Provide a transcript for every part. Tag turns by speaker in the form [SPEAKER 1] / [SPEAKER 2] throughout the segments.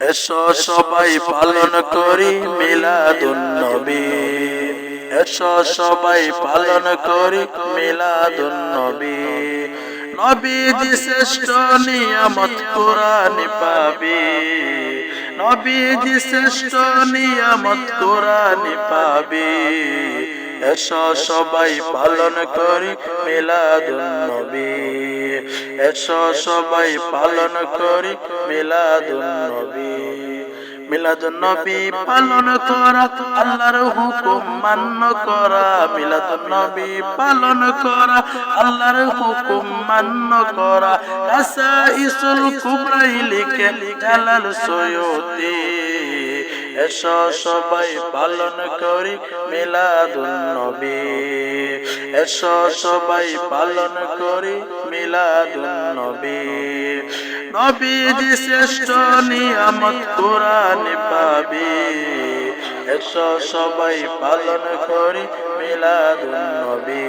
[SPEAKER 1] এসো সবাই পালন করি মিলাদুন নবী এসো সবাই পালন করি মিলাদুন নবী নবীজি শ্রেষ্ঠ নিয়ামত কোরআন পাবি। নবীজি শ্রেষ্ঠ নিয়ামত কোরআন পাবি। এসো সবাই পালন করি মিলাদুন নবী। এসো সবাই পালন করি মিলাদুন নবী। মিলাদুন নবী পালন করা, আল্লাহর হুকুম মান্য করা। মিলাদুন নবী পালন করা, আল্লাহর হুকুম মান্য করা। কাসা ইসুল কুবরাই লিখে জালাল সৈয়দী। এসো সবাই পালন করি মিলাদুন নবী। এসো সবাই পালন করি মিলাদুন নবী। নবীজি শ্রেষ্ঠ নিয়ামত কোরআন পাবি। এসো সবাই পালন করি মিলাদুন নবী।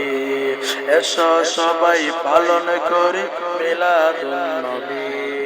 [SPEAKER 1] এসো সবাই পালন করি মেলা নবী।